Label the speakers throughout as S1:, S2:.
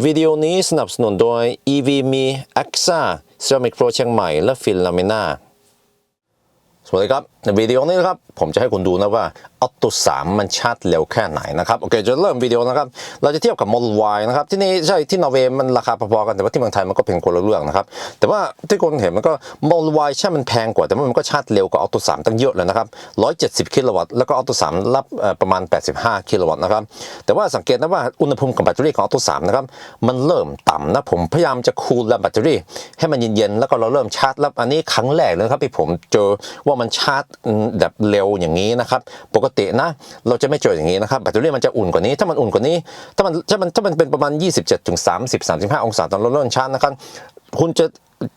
S1: วิดีโอนี้สนับสนุนโดย evme AXA Ceramic Pro เชียงใหม่และ filamina สวัสดีครับ ในวิดีโอนี้นะครับผมจะให้คุณดูนะว่า Auto 3 มันชาร์จเร็วแค่ไหนนะครับโอเคจะเริ่มวิดีโอนะครับเราจะเทียบกับ Model Y นะครับที่นี่ใช่ที่นอร์เวย์มันราคาพอๆกันแต่ว่าที่เมืองไทยมันก็เป็นคนละเรื่องนะครับแต่ว่าที่คนเห็นมันก็ Model Y ใช่มันแพงกว่า แต่ว่ามันก็ชาร์จเร็วกว่า Auto 3 ตั้งเยอะเลยนะครับ170 กิโลวัตต์แล้วก็ Auto 3 รับประมาณ 85 กิโลวัตต์นะครับแต่ว่าสังเกตนะว่าอุณหภูมิของแบตเตอรี่ของ Auto 3 นะครับมันเริ่มต่ำนะผมพยายามจะคูลแบตเตอรี่ให้มันเย็นๆแล้วก็เราเริ่มชาร์จแล้วอันนี้ครั้งแรกเลยครับที่ผมเจอว่ามันชาร์จแบบเร็วอย่างนี้นะครับ ปกตินะ เราจะไม่เจออย่างนี้นะครับแบตเตอรี่มันจะอุ่นกว่านี้ ถ้ามันอุ่นกว่านี้ ถ้ามันถ้ามันถ้ามันเป็นประมาณ 27ถึง30 35 องศาตอนเราเริ่มชาร์จนะครับ คุณจะ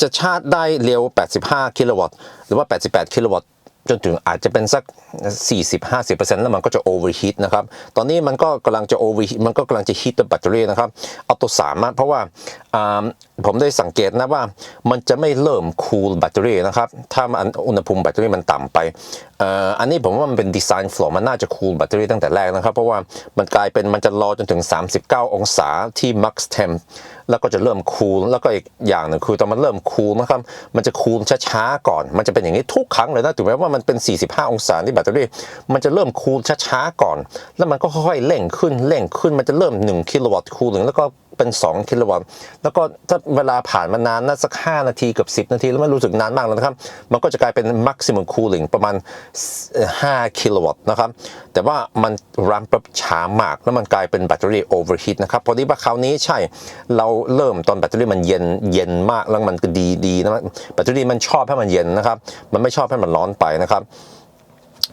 S1: จะชาร์จได้เร็ว 85 กิโลวัตต์ หรือว่า 88 กิโลวัตต์ จนถึงอาจจะเป็นสัก 40-50%แล้วมันก็จะ overheat นะครับ ตอนนี้มันก็กำลังจะ overheat มันก็กำลังจะ heat ตัวแบตเตอรี่นะครับ เอาตัวสามอะเพราะว่าผมได้สังเกตนะว่ามันจะไม่เริ่ม cool แบตเตอรี่นะครับ ถ้ามันอุณหภูมิแบตเตอรี่มันต่ำไป อันนี้ผมว่ามันเป็นดีไซน์ flow มันน่าจะ cool แบตเตอรี่ตั้งแต่แรกนะครับ เพราะว่ามันกลายเป็นมันจะรอจนถึง 39 องศาที่ max temp แล้วก็จะเริ่มคูลแล้วก็อีกอย่างหนึ่งคือตอนมันเริ่มคูลนะครับมันจะคูลช้าๆก่อน มันจะเป็นอย่างนี้ทุกครั้งเลยนะถึงแม้ว่ามันเป็น 45 องศาที่แบตเตอรี่ มันจะเริ่มคูลช้าๆก่อน แล้วมันก็ค่อยๆเร่งขึ้นเร่งขึ้นมันจะเริ่ม 1 กิโลวัตต์คูลหนึ่งแล้วก็ เป็น 2 กิโลวัตต์แล้วก็ถ้าเวลาผ่านมานานนะสัก 5 นาทีเกับ10 นาที แล้วไม่รู้สึกนานมากแล้วนะครับ มันก็จะกลายเป็น maximum cooling ประมาณ 5 กิโลวัตต์นะครับ แต่ว่ามันรันปับช้ามาก แล้วมันกลายเป็นแบตเตอรี่ overheat นะครับ พอดีว่าคราวนี้ใช่เราเริ่มตอนแบตเตอรี่มันเย็นเย็นมากแล้วมันก็ดีดีนะแบตเตอรี่มันชอบให้มันเย็นนะครับ มันไม่ชอบให้มันร้อนไปนะครับ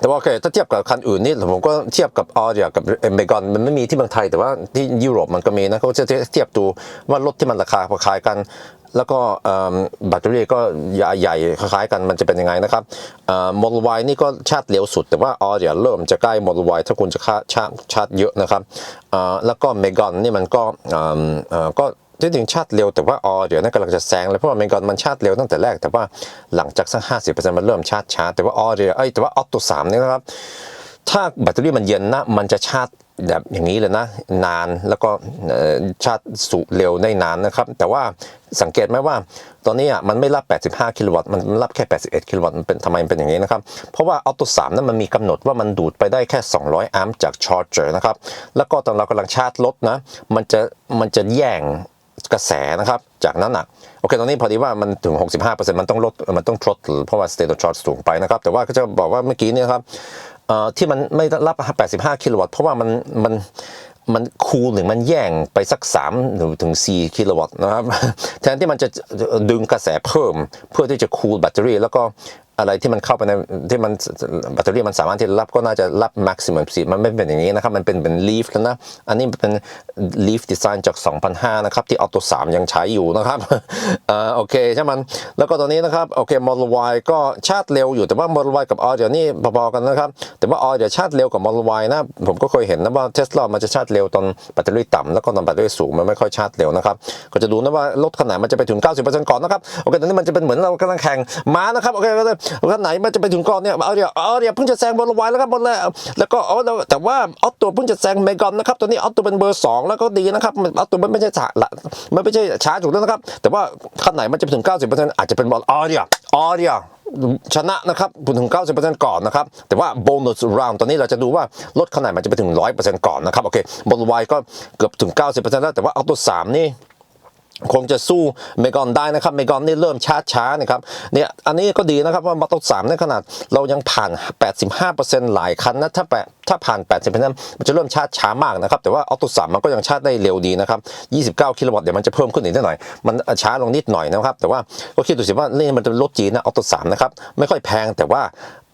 S1: แต่ว่าโอเคถ้าเทียบกับคันอื่นนี่ผมก็เทียบกับออเดียกับเอเมกอนมันไม่มีที่เมืองไทยแต่ว่าที่ยุโรปมันก็มีนะเขาจะเทียบดูว่ารถที่มันราคาคล้ายกัน แล้วก็แบตเตอรี่ก็ใหญ่คล้ายกันมันจะเป็นยังไงนะครับโมดล Y นี่ก็ชาร์จเร็วสุด แต่ว่าออเดียเริ่มจะใกล้โมดล Y ถ้าคุณจะชาร์จชาร์จเยอะนะครับแล้วก็เมกอนนี่มันก็ก็ ที่จริงชาร์จเร็วแต่ว่าออเดี๋ยวนั่นกำลังจะแซงเลยเพราะว่าเมกอนมันชาร์จเร็วตั้งแต่แรกแต่ว่าหลังจากสักห้าสิบเปอร์เซ็นต์มันเริ่มชาร์จช้าแต่ว่าออเดี๋ยวเอ้แต่ว่าออโตสามนี่นะครับถ้าแบตเตอรี่มันเย็นนะมันจะชาร์จแบบอย่างนี้เลยนะนานแล้วก็ชาร์จสุเร็วได้นานนะครับ แต่ว่าสังเกตไหมว่าตอนนี้อะมันไม่รับ 85 กิโลวัตต์มันรับแค่ 81 กิโลวัตต์มันเป็นทำไมมันเป็นอย่างนี้นะครับ เพราะว่าออโต3นั้นมันมีกำหนดว่ามันดูดไปได้แค่ 200 แอมป์จากชาร์จเจอร์นะครับ แล้วก็ตอนเรากำลังชาร์จรถนะ มันจะมันจะแย่ง กระแสนะครับ จากนั้นอะโอเคตอนนี้พอดีว่ามันถึง 65%มันต้องลดมันต้องทรดเพราะว่า state of charge สูงไปนะครับ แต่ว่าก็จะบอกว่าเมื่อกี้เนี่ยครับที่มันไม่รับ 85 กิโลวัตต์เพราะว่ามันมันมันคูลหนึ่งมันแย่งไปสัก3หรือถึง 4 กิโลวัตต์นะครับ แทนที่มันจะดึงกระแสเพิ่มเพื่อที่จะคูลแบตเตอรี่ แล้วก็ อะไรที่มันเข้าไปในที่มันแบตเตอรี่มันสามารถที่จะรับก็น่าจะรับ maximum สิมันไม่เป็นอย่างนี้นะครับมันเป็นเป็น leaf แล้วนะอันนี้เป็น leaf design จาก 2005 นะครับ ที่ Auto 3 ยังใช้อยู่นะครับเอ่อโอเคใช่มันแล้วก็ตอนนี้นะครับโอเค Model Y ก็ชาร์จเร็วอยู่แต่ว่า Model Y กับ R เดี๋ยวนี้พอๆกันนะครับแต่ว่า R เดี๋ยวชาร์จเร็วกว่า Model Y นะผมก็เคยเห็นนะว่า Tesla มันจะชาร์จเร็วตอนแบตเตอรี่ต่ำแล้วก็ตอนแบตเตอรี่สูงมันไม่ค่อยชาร์จเร็วนะครับก็จะดูนะว่ารถคันไหนมันจะไปถึง 90%ก่อนนะครับโอเคตอนนี้มันจะเป็นเหมือนเรากำลังแข่งม้านะครับโอเคก็เลยคันไหนมันจะไปถึงก่อนเนี่ยเอาเดี๋ยวเอาเดี๋ยวเพิ่งจะแซงบอลไวแล้วครับบอลแล้วแล้วก็เอาแล้วแต่ว่าออตตัวเพิ่งจะแซงเมกอนนะครับตอนนี้ออตตัวเป็นเบอร์สองแล้วก็ดีนะครับออตตัวมันไม่ใช่ช้าละมันไม่ใช่ช้าถูกแล้วนะครับ แต่ว่าคันไหนมันจะไปถึง 90%อาจจะเป็นบอลเออเดียออเดียชนะนะครับถึง 90%ก่อนนะครับ แต่ว่าโบนัสราวตอนนี้เราจะดูว่ารถคันไหนมันจะไปถึง 100%ก่อนนะครับ โอเคบอลไวก็เกือบถึง 90%แล้ว แต่ว่าเอาตัว 3 นี่ คงจะสู้เมกอนได้นะครับเมกอนนี่เริ่มช้าช้านะครับเนี่ยอันนี้ก็ดีนะครับว่ามาตสามในขนาดเรายังผ่าน 85%หลายคันนะถ้าแปะถ้าผ่าน 80%มันจะเริ่มชาร์จช้ามากนะครับ แต่ว่าออโตสามมันก็ยังชาร์จได้เร็วดีนะครับ 29 กิโลวัตต์เดี๋ยวมันจะเพิ่มขึ้นอีกนิดหน่อย มันช้าลงนิดหน่อยนะครับ แต่ว่าก็คิดดูสิว่านี่มันเป็นรถจีนนะออโตสามนะครับ ไม่ค่อยแพงแต่ว่า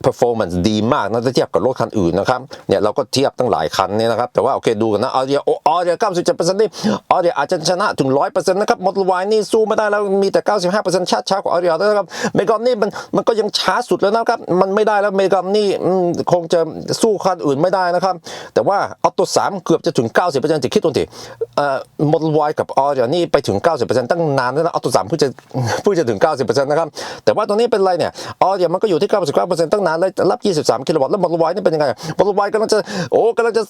S1: performance ดีมากนะถ้าเทียบกับรถคันอื่นนะครับเนี่ยเราก็เทียบตั้งหลายคันเนี่ยนะครับแต่ว่าโอเคดูกันนะออเดียโอออเดีย97%นี่ออเดียอาจจะชนะถึง100%นต์นะครับมอเตอร์ไวนี่สู้ไม่ได้แล้วมีแต่95%ชาติช้ากว่าออเดียนะครับเมกอนนี่มันมันก็ยังช้าสุดแล้วนะครับมันไม่ได้แล้วเมกอนนี่คงจะสู้คันอื่นไม่ได้นะครับแต่ว่าออโต้3เกือบจะถึง90%จะคิดดูสิเอ่อมอเตอร์ไวกับออเดียนี่ไปถึง90%ตั้งนานแล้วนะออโต้3เพิ่งจะเพิ่งจะถึง90%นะครับแต่ว่าตรงนี้เป็นไรเนี่ยออเดียมันก็อยู่ที่99%ตั้งนานเลยรับ 23 กิโลวัตต์แล้ว Model Y นี่เป็นยังไง Model Y กำลังจะโอ้กำลังจะ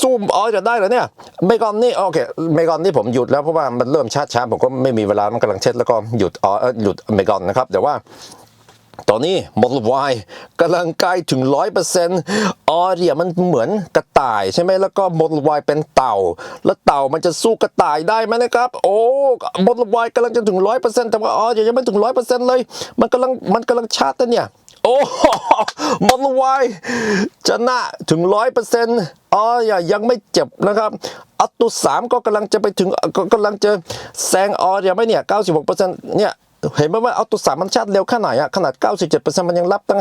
S1: สู้อ๋อจะได้เหรอเนี่ยเมกอนนี่โอเคเมกอนนี่ผมหยุดแล้วเพราะว่ามันเริ่มช้าช้าผมก็ไม่มีเวลามันกำลังเช็ดแล้วก็หยุดอ๋อหยุดเมกอนนะครับแต่ว่าตอนนี้ Model Y กำลังใกล้ถึง 100%ออเดียมันเหมือนกระต่ายใช่ไหมแล้วก็ Model Y เป็นเต่า แล้วเต่ามันจะสู้กระต่ายได้ไหมนะครับ โอ้ Model Y กำลังจะถึง 100%แต่ว่าออเดียยังไม่ถึง 100%เลย มันกำลังมันกำลังชาร์จนะเนี่ย โอ้มอเตอร์ไชนะถึงร้อยเปอร์เซ็นต์อ๋อยยังไม่เจ็บนะครับ อัตุสามก็กำลังจะไปถึงก็กำลังจะแซงออเดียไหมเนี่ยเก้าสิบหกเปอร์เซ็นต์เนี่ย เห็นไหมว่าเอาตัวสามันชาร์จเร็วแค่ไหนอะขนาด 97%มันยังรับตั้ง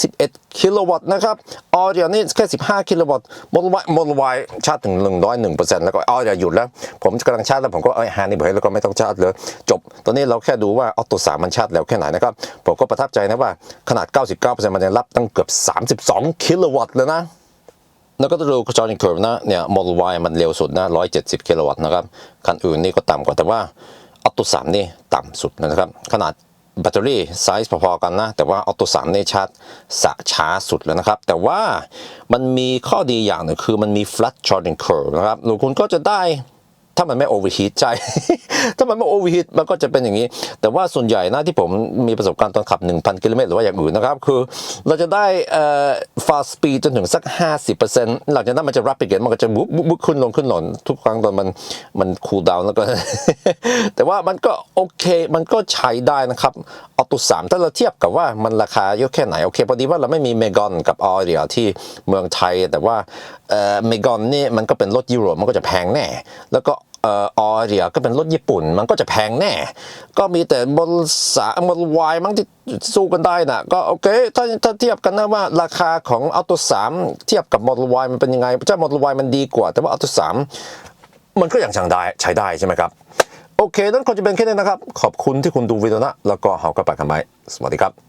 S1: 31 กิโลวัตต์นะครับออเดียนี่แค่ 15 กิโลวัตต์มดวายโมดวายชาร์จถึง 101%แล้วก็ออเดียหยุดแล้ว ผมกำลังชาร์จแล้วผมก็เอ้ยฮานี่บอกให้แล้วก็ไม่ต้องชาร์จเลยจบ ตอนนี้เราแค่ดูว่าเอาตัวสามันชาร์จเร็วแค่ไหนนะครับ ผมก็ประทับใจนะว่าขนาด 99%มันยังรับตั้งเกือบ 32 กิโลวัตต์เลยนะแล้วก็จะดูจอร์นเคิร์ฟนะเนี่ย Model Y มันเร็วสุดนะ 170 กิโลวัตต์นะครับ คันอื่นนี่ก็ต่ำกว่าแต่ว่า ออโต้3นี่ต่ำสุดนะครับ ขนาดแบตเตอรี่ไซส์พอๆกันนะ แต่ว่าออโต้3นี่ชาร์จสะช้าสุดแล้วนะครับ แต่ว่ามันมีข้อดีอย่างหนึ่งคือมันมี flat charging curve นะครับหรือคุณก็จะได้ ถ้ามันไม่ overheat ใจถ้ามันไม่ overheat มันก็จะเป็นอย่างนี้ แต่ว่าส่วนใหญ่นะที่ผมมีประสบการณ์ตอนขับ 1,000 กิโลเมตรหรือว่าอย่างอื่นนะครับ คือเราจะได้เอ่อ fast speed จนถึงสัก 50%หลังจากนั้นมันจะ rapid มันก็จะบุ๊บบุ๊บบุ๊บขึ้นลงขึ้นลงทุกครั้งตอนมันมัน cool down แล้วก็ แต่ว่ามันก็โอเคมันก็ใช้ได้นะครับออโต้สามถ้าเราเทียบกับว่ามันราคาเยอะแค่ไหนโอเคพอดีว่าเราไม่มีเมกอนกับออเดียที่เมืองไทย แต่ว่าเอ่อเมกอนนี่มันก็เป็นรถยุโรปมันก็จะแพงแน่ แล้วก็ เอ่อออเดียก็เป็นรถญี่ปุ่น มันก็จะแพงแน่ ก็มีแต่บนสามบนวายมั้งที่สู้กันได้นะก็โอเคถ้าถ้าเทียบกันนะว่าราคาของอัลโตสามเทียบกับ Model Y มันเป็นยังไงถ้า Model Y มันดีกว่า แต่ว่าอัลโตสามมันก็ยังใช้ได้ใช้ได้ใช่ไหมครับ โอเค นั่นคงจะเป็นแค่นี้นะครับ ขอบคุณที่คุณดูวิดีโอนะ แล้วก็เฮาก็ไปกันไหมสวัสดีครับ